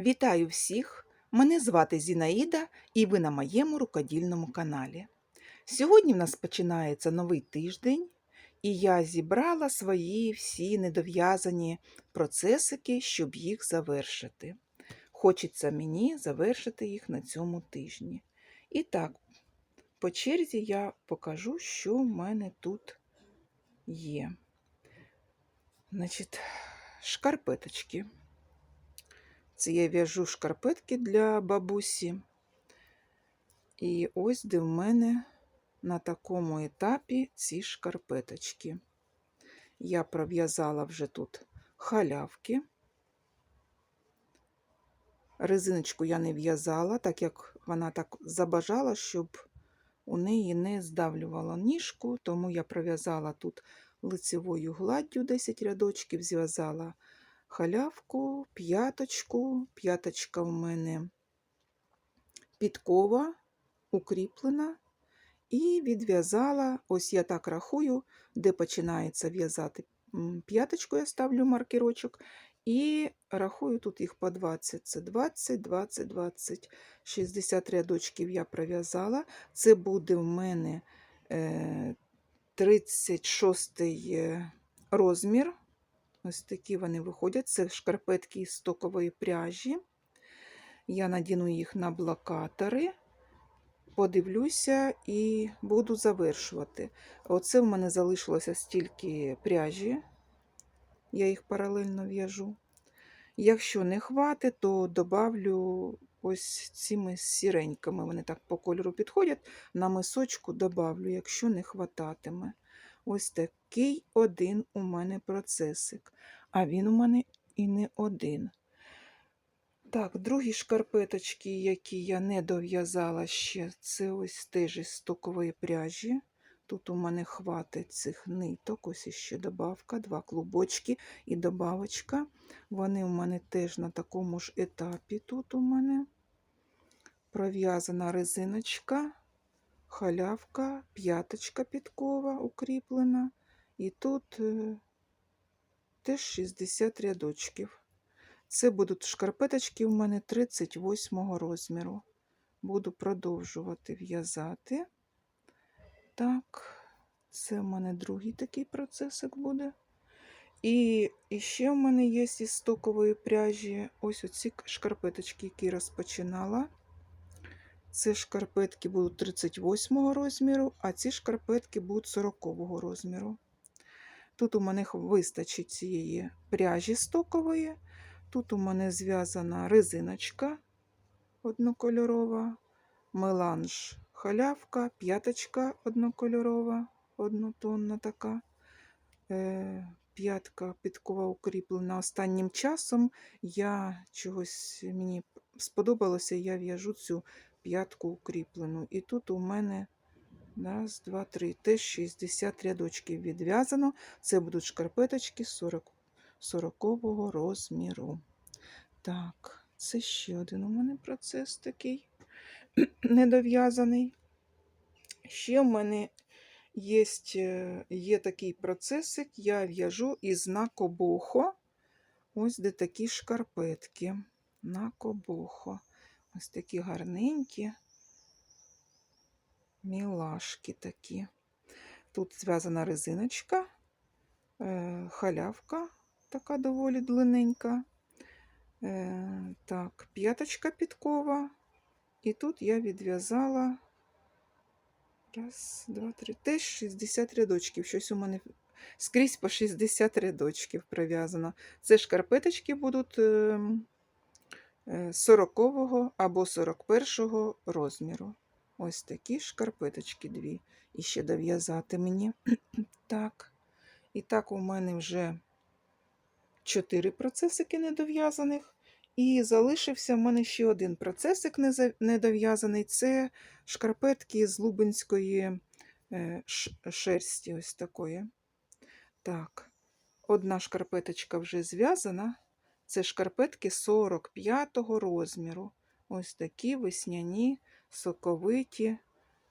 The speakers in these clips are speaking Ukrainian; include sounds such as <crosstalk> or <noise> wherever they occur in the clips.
Вітаю всіх! Мене звати Зінаїда і ви на моєму рукодільному каналі. Сьогодні в нас починається новий тиждень, і я зібрала свої всі недов'язані процесики, щоб їх завершити. Хочеться мені завершити їх на цьому тижні. І так, по черзі я покажу, що в мене тут є. Значить, шкарпеточки. Це я в'яжу шкарпетки для бабусі. І ось де в мене на такому етапі ці шкарпеточки. Я пров'язала вже тут халявки. Резиночку я не в'язала, так як вона так забажала, щоб у неї не здавлювала ніжку, тому я пров'язала тут лицевою гладдю 10 рядочків, зв'язала халявку, п'яточку. П'яточка в мене підкова, укріплена, і відв'язала, ось я так рахую, де починається в'язати п'яточку, я ставлю маркерочок, і рахую тут їх по 20. Це 20, 20, 20, 60 рядочків я пров'язала. Це буде в мене 36 розмір. Ось такі вони виходять. Це шкарпетки із стокової пряжі. Я надіну їх на блокатори, подивлюся і буду завершувати. Оце в мене залишилося стільки пряжі, я їх паралельно в'яжу. Якщо не хватить, то добавлю ось цими сіренькими. Вони так по кольору підходять. На мисочку добавлю, якщо не хвататиме. Ось такий один у мене процесик. А він у мене і не один. Так, другі шкарпеточки, які я не дов'язала ще, це ось теж із стокової пряжі. Тут у мене хватить цих ниток, ось іще добавка, два клубочки і добавочка. Вони у мене теж на такому ж етапі. Тут у мене пров'язана резиночка халявка, п'яточка підкова укріплена, і тут е, теж 60 рядочків. Це будуть шкарпеточки у мене 38 розміру. Буду продовжувати в'язати. Так, це в мене другий такий процесик буде. І, і ще в мене є із стокової пряжі ось оці шкарпеточки, які розпочинала. Це шкарпетки будуть 38 розміру, а ці шкарпетки будуть 40 розміру. Тут у мене вистачить цієї пряжі стокової. Тут у мене зв'язана резиночка однокольорова, меланж халявка, п'яточка однокольорова, однотонна така. Е, п'ятка підкова укріплена. Останнім часом я чогось мені сподобалося, я в'яжу цю п'ятку укріплену. І тут у мене раз, два, три, теж 60 рядочків відв'язано. Це будуть шкарпеточки 40 40 розміру. Так, це ще один у мене процес такий <clears throat> недов'язаний. Ще в мене є є такий процесик, я в'яжу із накобохо. Ось де такі шкарпетки. Накобохо. Ось такі гарненькі мілашки такі. Тут зв'язана резиночка, е, халявка така доволі длинненька. Е, так, п'яточка підкова. І тут я відв'язала раз, два, три, теж 60 рядочків. Щось у мене скрізь по 60 рядочків пров'язано. Це шкарпеточки будуть ем, 40 е, або 41 розміру. Ось такі шкарпеточки дві. І ще дов'язати мені. <clears throat> так. І так, у мене вже 4 процесики недов'язаних. І залишився в мене ще один процесик недов'язаний це шкарпетки з лубенської е, шерсті. ось такої. Так, одна шкарпеточка вже зв'язана. Це шкарпетки 45-го розміру. Ось такі весняні соковиті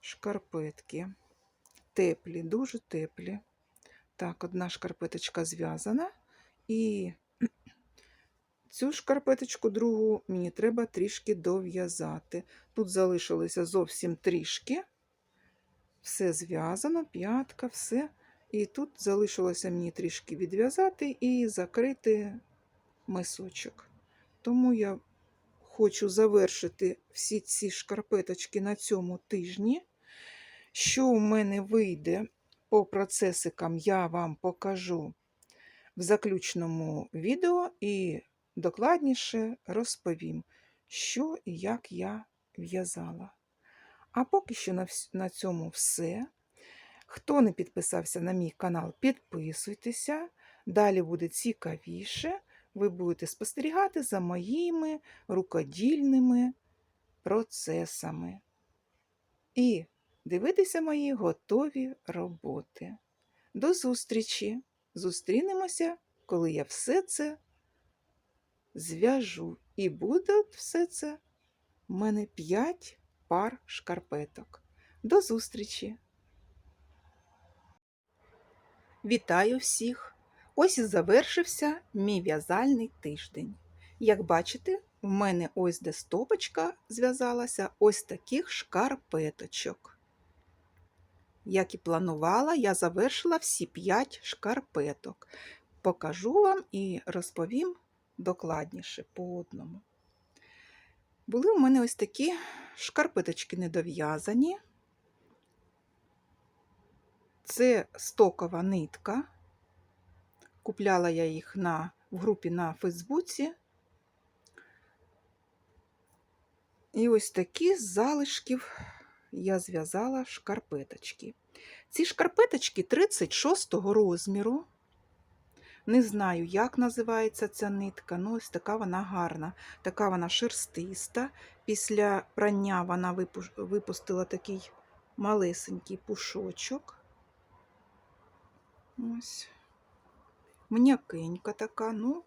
шкарпетки. Теплі, дуже теплі. Так, одна шкарпеточка зв'язана. І Цю шкарпеточку другу мені треба трішки дов'язати. Тут залишилося зовсім трішки. Все зв'язано, п'ятка, все. І тут залишилося мені трішки відв'язати і закрити мисочок. Тому я хочу завершити всі ці шкарпеточки на цьому тижні. Що у мене вийде по процесикам, я вам покажу в заключному відео і докладніше розповім, що і як я в'язала. А поки що на, цьому все. Хто не підписався на мій канал, підписуйтеся. Далі буде цікавіше. Ви будете спостерігати за моїми рукодільними процесами. І дивитися мої готові роботи. До зустрічі! Зустрінемося, коли я все це зв'яжу. І буде все це в мене 5 пар шкарпеток. До зустрічі! Вітаю всіх! Ось і завершився мій в'язальний тиждень. Як бачите, в мене ось де стопочка зв'язалася ось таких шкарпеточок. Як і планувала, я завершила всі 5 шкарпеток. Покажу вам і розповім докладніше по одному. Були у мене ось такі шкарпеточки недов'язані. Це стокова нитка. Купляла я їх на, в групі на Фейсбуці. І ось такі з залишків я зв'язала шкарпеточки. Ці шкарпеточки 36 розміру. Не знаю, як називається ця нитка, ну ось така вона гарна, така вона шерстиста. Після прання вона випустила такий малесенький пушочок. Ось. М'якенька така, ну,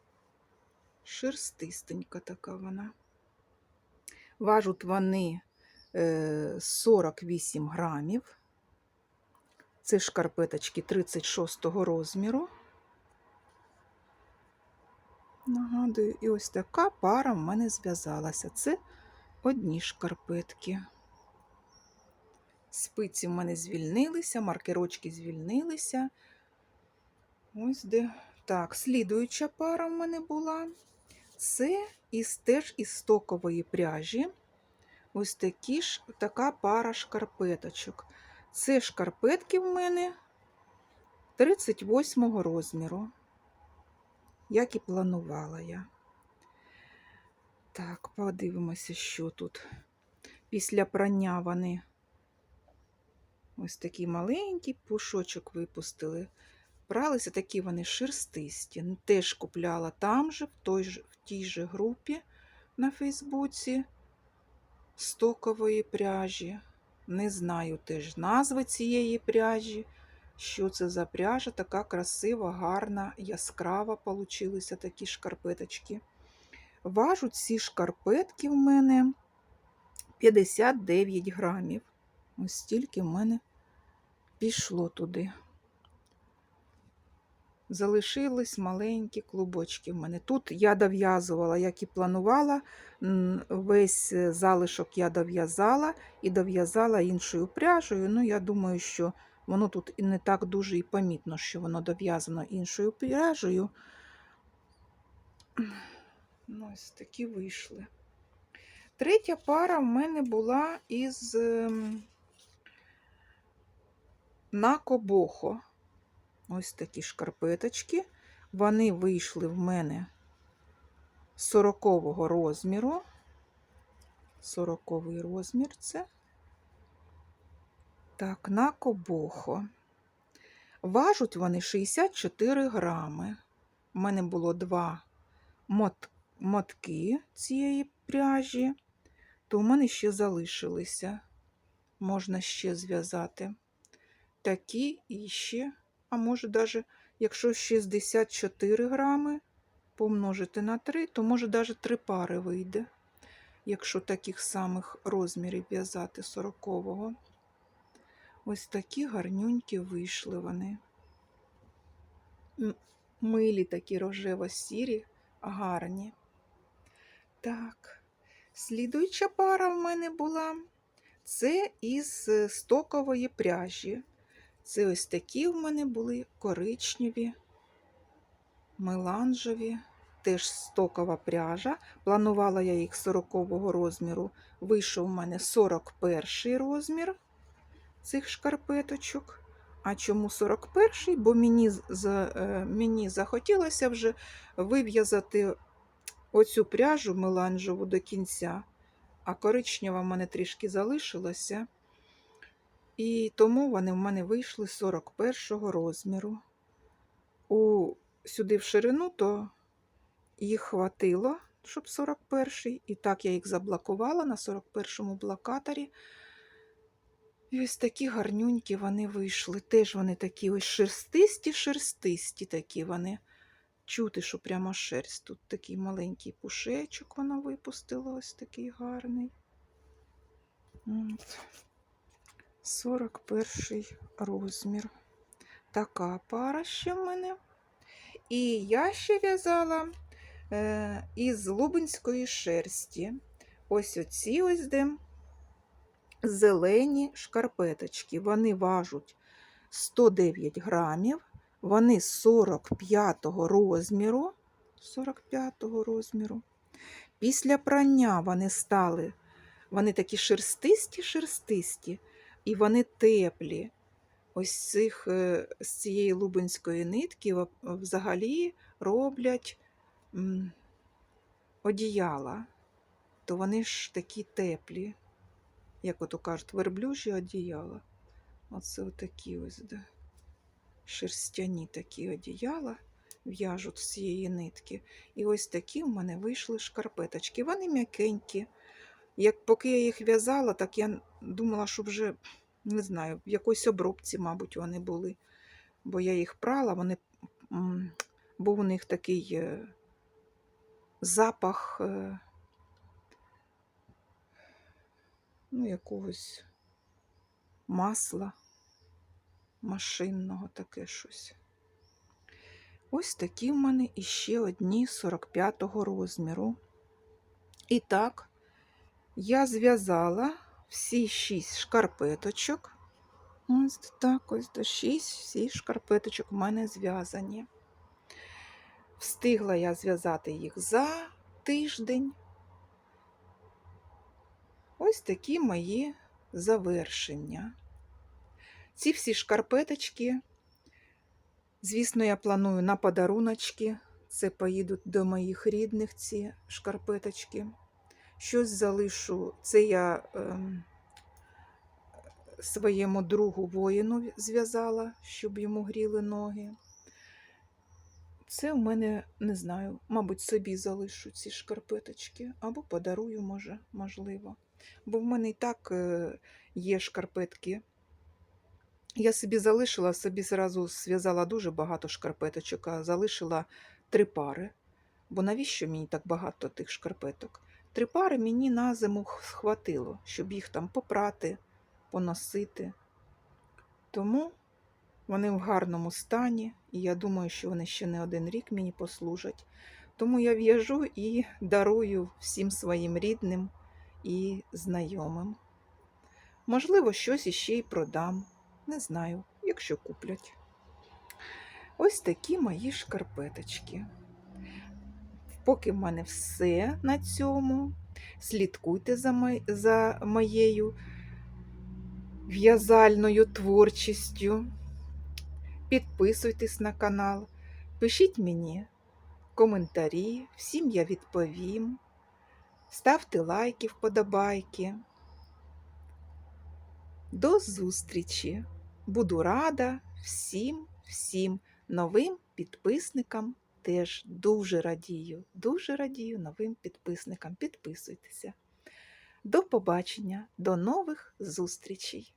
шерстистенька така вона. Важуть вони е, 48 грамів. Це шкарпеточки 36 розміру. Нагадую, і ось така пара в мене зв'язалася. Це одні шкарпетки. Спиці в мене звільнилися, маркерочки звільнилися. Ось де. Так, слідуюча пара в мене була. Це із теж із стокової пряжі. Ось такі ж, така пара шкарпеточок. Це шкарпетки в мене 38 розміру, як і планувала я. Так, подивимося, що тут. Після прання вони ось такий маленький пушочок випустили. Бралися такі вони шерстисті. Теж купляла там же, в, той же, в тій же групі на Фейсбуці стокової пряжі. Не знаю теж назви цієї пряжі. Що це за пряжа? Така красива, гарна, яскрава получилися такі шкарпеточки. Важуть ці шкарпетки в мене 59 грамів. Ось стільки в мене пішло туди. Залишились маленькі клубочки в мене. Тут я дов'язувала, як і планувала. Весь е, залишок я дов'язала і дов'язала іншою пряжею. Ну, я думаю, що воно тут і не так дуже і помітно, що воно дов'язано іншою пряжею. Ну, ось такі вийшли. Третя пара в мене була із ем, Накобохо. Ось такі шкарпеточки. Вони вийшли в мене 40-го розміру. 40-й розмір це. Так, на кобохо. Важуть вони 64 грами. У мене було два мот, мотки цієї пряжі, то у мене ще залишилися. Можна ще зв'язати. Такі і ще а може даже, якщо 64 грами помножити на 3, то може навіть 3 пари вийде, якщо таких самих розмірів в'язати 40-го. Ось такі гарнюнькі вийшли вони. Милі такі рожево-сірі, гарні. Так, слідуюча пара в мене була. Це із стокової пряжі. Це ось такі в мене були коричневі, меланжеві, теж стокова пряжа. Планувала я їх 40-го розміру. Вийшов у мене 41 розмір цих шкарпеточок. А чому 41-й? Бо мені, е, мені захотілося вже вив'язати оцю пряжу меланжеву до кінця, а коричнева в мене трішки залишилося. І тому вони в мене вийшли 41 розміру. У, сюди в ширину, то їх хватило, щоб 41-й. І так я їх заблокувала на 41-му блокаторі. І ось такі гарнюнькі вони вийшли. Теж вони такі ось шерстисті, шерстисті такі вони. Чути, що прямо шерсть. Тут такий маленький пушечок вона випустила, ось такий гарний. От. 41 розмір. Така пара ще в мене. І я ще в'язала е, із лубенської шерсті. Ось оці ось де зелені шкарпеточки. Вони важуть 109 грамів. Вони 45 розміру. 45 розміру. Після прання вони стали, вони такі шерстисті, шерстисті, і вони теплі. Ось цих, е, з цієї лубенської нитки взагалі роблять одіяла. То вони ж такі теплі, як ото кажуть, верблюжі одіяла. Оце отакі ось, да. шерстяні такі одіяла в'яжуть з цієї нитки. І ось такі в мене вийшли шкарпеточки. Вони м'якенькі. Як поки я їх в'язала, так я думала, що вже не знаю, в якоїсь обробці, мабуть, вони були. Бо я їх прала, вони був у них такий е, запах е, ну, якогось масла машинного таке щось. Ось такі в мене іще одні 45-го розміру. І так, я зв'язала всі шість шкарпеточок. Ось так, ось до шість, всі шкарпеточок в мене зв'язані. Встигла я зв'язати їх за тиждень. Ось такі мої завершення. Ці всі шкарпеточки, звісно, я планую на подаруночки. Це поїдуть до моїх рідних ці шкарпеточки. Щось залишу. Це я ем, своєму другу воїну зв'язала, щоб йому гріли ноги. Це в мене, не знаю, мабуть, собі залишу ці шкарпеточки або подарую, може, можливо. Бо в мене і так е, є шкарпетки. Я собі залишила, собі зразу зв'язала дуже багато шкарпеточок, а залишила три пари. Бо навіщо мені так багато тих шкарпеток? Три пари мені на зиму схватило, щоб їх там попрати, поносити. Тому вони в гарному стані, і я думаю, що вони ще не один рік мені послужать. Тому я в'яжу і дарую всім своїм рідним і знайомим. Можливо, щось іще й продам. Не знаю, якщо куплять. Ось такі мої шкарпеточки. Поки в мене все на цьому. Слідкуйте за, мо- за моєю в'язальною творчістю. Підписуйтесь на канал, пишіть мені коментарі, всім я відповім. Ставте лайки, вподобайки. До зустрічі! Буду рада всім, всім новим підписникам. Теж дуже радію, дуже радію новим підписникам. Підписуйтеся. До побачення, до нових зустрічей!